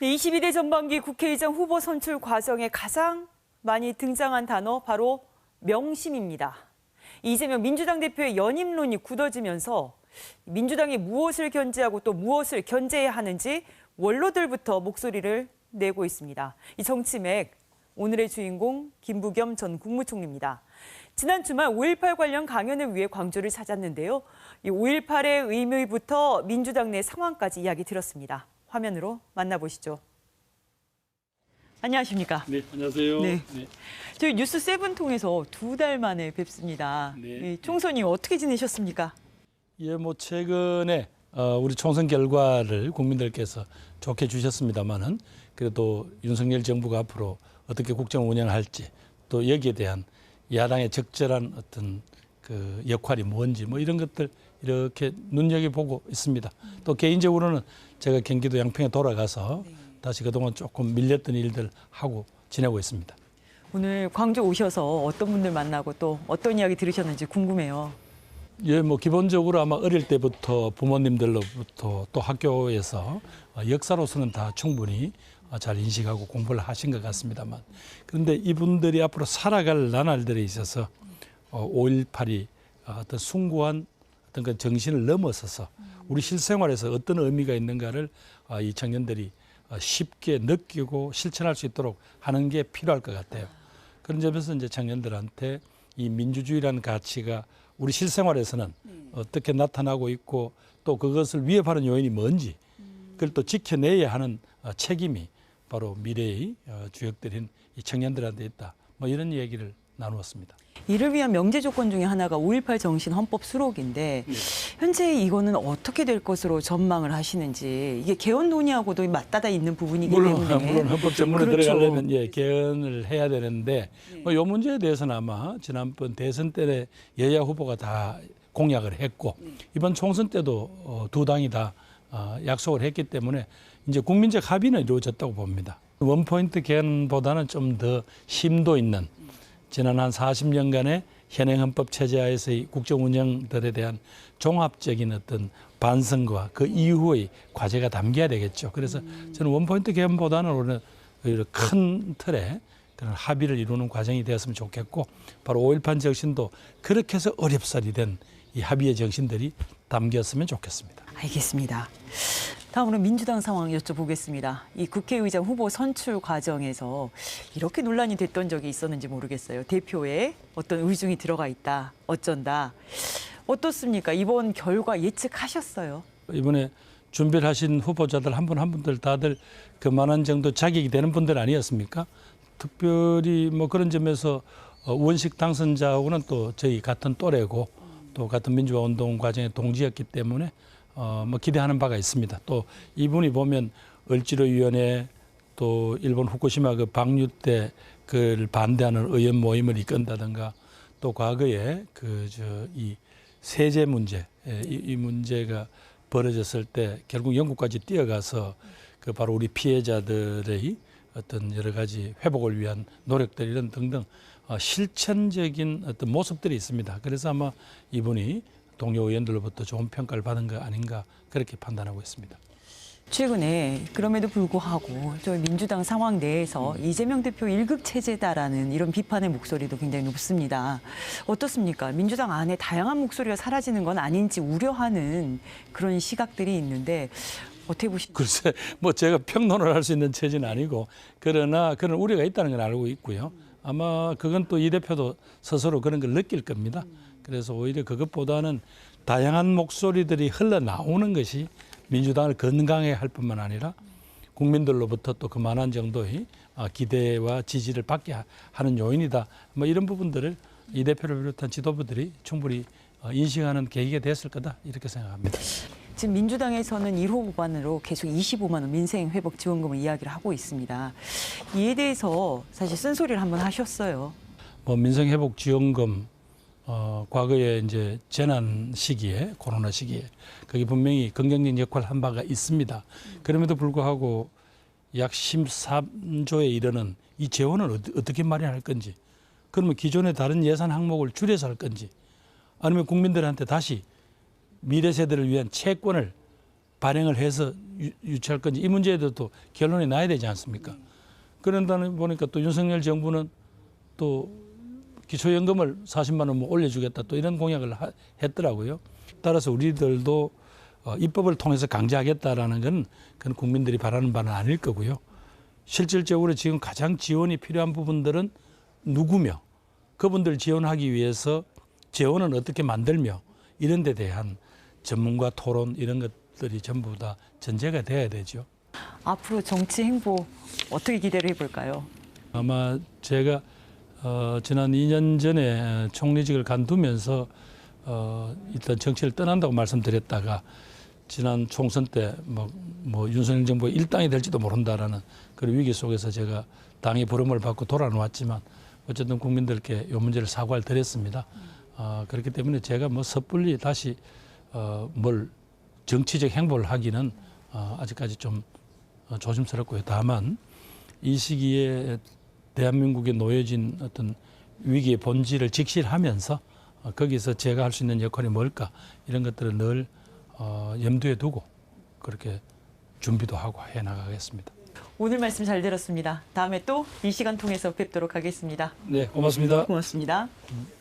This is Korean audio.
네, 22대 전반기 국회의장 후보 선출 과정에 가장 많이 등장한 단어 바로 명심입니다. 이재명 민주당 대표의 연임론이 굳어지면서 민주당이 무엇을 견제하고 또 무엇을 견제해야 하는지 원로들부터 목소리를 내고 있습니다. 이 정치맥 오늘의 주인공 김부겸 전 국무총리입니다. 지난 주말 5.18 관련 강연을 위해 광주를 찾았는데요. 이 5.18의 의미부터 민주당 내 상황까지 이야기 들었습니다. 화면으로 만나보시죠. 안녕하십니까? 네, 안녕하세요. 네. 저희 뉴스 세븐 통해서 두 달 만에 뵙습니다. 네. 이 총선이 어떻게 지내셨습니까? 예, 뭐 최근에 어, 우리 총선 결과를 국민들께서 좋게 주셨습니다만은 그래도 윤석열 정부가 앞으로 어떻게 국정 운영할지 또 여기에 대한 야당의 적절한 어떤 그 역할이 뭔지 뭐 이런 것들 이렇게 눈여겨 보고 있습니다. 또 개인적으로는 제가 경기도 양평에 돌아가서 다시 그동안 조금 밀렸던 일들 하고 지내고 있습니다. 오늘 광주 오셔서 어떤 분들 만나고 또 어떤 이야기 들으셨는지 궁금해요. 예, 뭐 기본적으로 아마 어릴 때부터 부모님들로부터 또 학교에서 어, 역사로서는 다 충분히 어, 잘 인식하고 공부를 하신 것 같습니다만 그런데 이분들이 앞으로 살아갈 나날들에 있어서 5.18이 어떤 숭고한 어떤 그 정신을 넘어서서 우리 실생활에서 어떤 의미가 있는가를 어, 이 청년들이 어, 쉽게 느끼고 실천할 수 있도록 하는 게 필요할 것 같아요. 그런 점에서 이제 청년들한테 이 민주주의라는 가치가 우리 실생활에서는 어떻게 나타나고 있고 또 그것을 위협하는 요인이 뭔지 그걸 또 지켜내야 하는 어, 책임이 바로 미래의 어, 주역들인 이 청년들한테 있다. 뭐 이런 얘기를 나누었습니다. 이를 위한 명제 조건 중에 하나가 5.18 정신 헌법 수록인데 현재 이거는 어떻게 될 것으로 전망을 하시는지 이게 개헌 논의하고도 맞닿아 있는 부분이기 물론 때문에 물론 헌법 전문에 그렇죠. 들어가려면 예 개헌을 해야 되는데 뭐이 문제에 대해서는 아마 지난번 대선 때 여야 후보가 다 공약을 했고 이번 총선 때도 어, 두 당이 다 어, 약속을 했기 때문에 이제 국민적 합의는 이루어졌다고 봅니다. 원포인트 개헌보다는 좀 더 심도 있는 지난 한 40년간의 현행 헌법 체제 하에서의 국정 운영들에 대한 종합적인 어떤 반성과 그 이후의 과제가 담겨야 되겠죠. 그래서 저는 원포인트 개헌보다는 오히려 오히려 큰 틀에 그런 합의를 이루는 과정이 되었으면 좋겠고 바로 5.18 정신도 그렇게 해서 어렵사리 된 이 합의의 정신들이 담겼으면 좋겠습니다. 알겠습니다. 다음으로 민주당 상황 여쭤보겠습니다. 이 국회의장 후보 선출 과정에서 이렇게 논란이 됐던 적이 있었는지 모르겠어요. 대표에 어떤 의중이 들어가 있다, 어쩐다. 어떻습니까? 이번 결과 예측하셨어요? 이번에 준비를 하신 후보자들 한 분 한 분들 다들 그만한 정도 자격이 되는 분들 아니었습니까? 특별히 뭐 그런 점에서 어, 원식 당선자하고는 또 저희 같은 또래고 또 같은 민주화 운동 과정의 동지였기 때문에 어, 뭐 기대하는 바가 있습니다. 또 이분이 보면 을지로위원회 또 일본 후쿠시마 그 방류 때 그를 반대하는 의원 모임을 이끈다든가 또 과거에 그 저 이 세제 문제 예, 이, 이 문제가 벌어졌을 때 결국 영국까지 뛰어가서 그 바로 우리 피해자들의 어떤 여러 가지 회복을 위한 노력들 이런 등등 어, 실천적인 어떤 모습들이 있습니다. 그래서 아마 이분이 동료 의원들로부터 좋은 평가를 받은 거 아닌가 그렇게 판단하고 있습니다. 최근에 그럼에도 불구하고 저희 민주당 상황 내에서 이재명 대표 일극 체제다라는 이런 비판의 목소리도 굉장히 높습니다. 어떻습니까? 민주당 안에 다양한 목소리가 사라지는 건 아닌지 우려하는 그런 시각들이 있는데 어떻게 보십니까? 글쎄 뭐 제가 평론을 할 수 있는 체제는 아니고 그러나 그런 우려가 있다는 걸 알고 있고요. 아마 그건 또 이 대표도 스스로 그런 걸 느낄 겁니다. 그래서 오히려 그것보다는 다양한 목소리들이 흘러나오는 것이 민주당을 건강하게 할 뿐만 아니라 국민들로부터 또 그만한 정도의 아, 기대와 지지를 받게 하- 하는 요인이다. 뭐 이런 부분들을 이 대표를 비롯한 지도부들이 충분히 어, 인식하는 계기가 됐을 거다 이렇게 생각합니다. 지금 민주당에서는 1호 법안으로 계속 25만 원 민생 회복 지원금을 이야기를 하고 있습니다. 이에 대해서 사실 쓴소리를 한번 하셨어요. 뭐 민생 회복 지원금 어 과거에 이제 재난 시기에 코로나 시기에 거기 분명히 긍정적인 역할을 한 바가 있습니다. 그럼에도 불구하고 약 13조에 이르는 이 재원을 어떻게 마련할 건지 그러면 기존의 다른 예산 항목을 줄여서 할 건지 아니면 국민들한테 다시 미래 세대를 위한 채권을 발행을 해서 유, 유치할 건지 이 문제에 대해서도 결론이 나야 되지 않습니까? 그런다는 보니까 또 윤석열 정부는 또 기초연금을 40만 원 뭐 올려주겠다 또 이런 공약을 하- 했더라고요. 따라서 우리들도 어, 입법을 통해서 강제하겠다라는 건 그건 국민들이 바라는 바는 아닐 거고요. 실질적으로 지금 가장 지원이 필요한 부분들은 누구며 그분들 지원하기 위해서 재원은 어떻게 만들며 이런 데 대한 전문가 토론 이런 것들이 전부 다 전제가 돼야 되죠. 앞으로 정치 행보 어떻게 기대를 해볼까요? 아마 제가 어, 지난 2년 전에 총리직을 간두면서 어, 일단 정치를 떠난다고 말씀드렸다가 지난 총선 때뭐 뭐 윤석열 정부가 일당이 될지도 모른다라는 그런 위기 속에서 제가 당의 부름을 받고 돌아놓았지만 어쨌든 국민들께 이 문제를 사과를 드렸습니다. 어, 그렇기 때문에 제가 뭐 섣불리 다시 어, 뭘 정치적 행보를 하기는 어, 아직까지 좀 어, 조심스럽고요. 다만 이 시기에 대한민국에 놓여진 어떤 위기의 본질을 직시하면서 어, 거기서 제가 할 수 있는 역할이 뭘까 이런 것들을 늘 어, 염두에 두고 그렇게 준비도 하고 해 나가겠습니다. 오늘 말씀 잘 들었습니다. 다음에 또 이 시간 통해서 뵙도록 하겠습니다. 네, 고맙습니다. 고맙습니다. 음.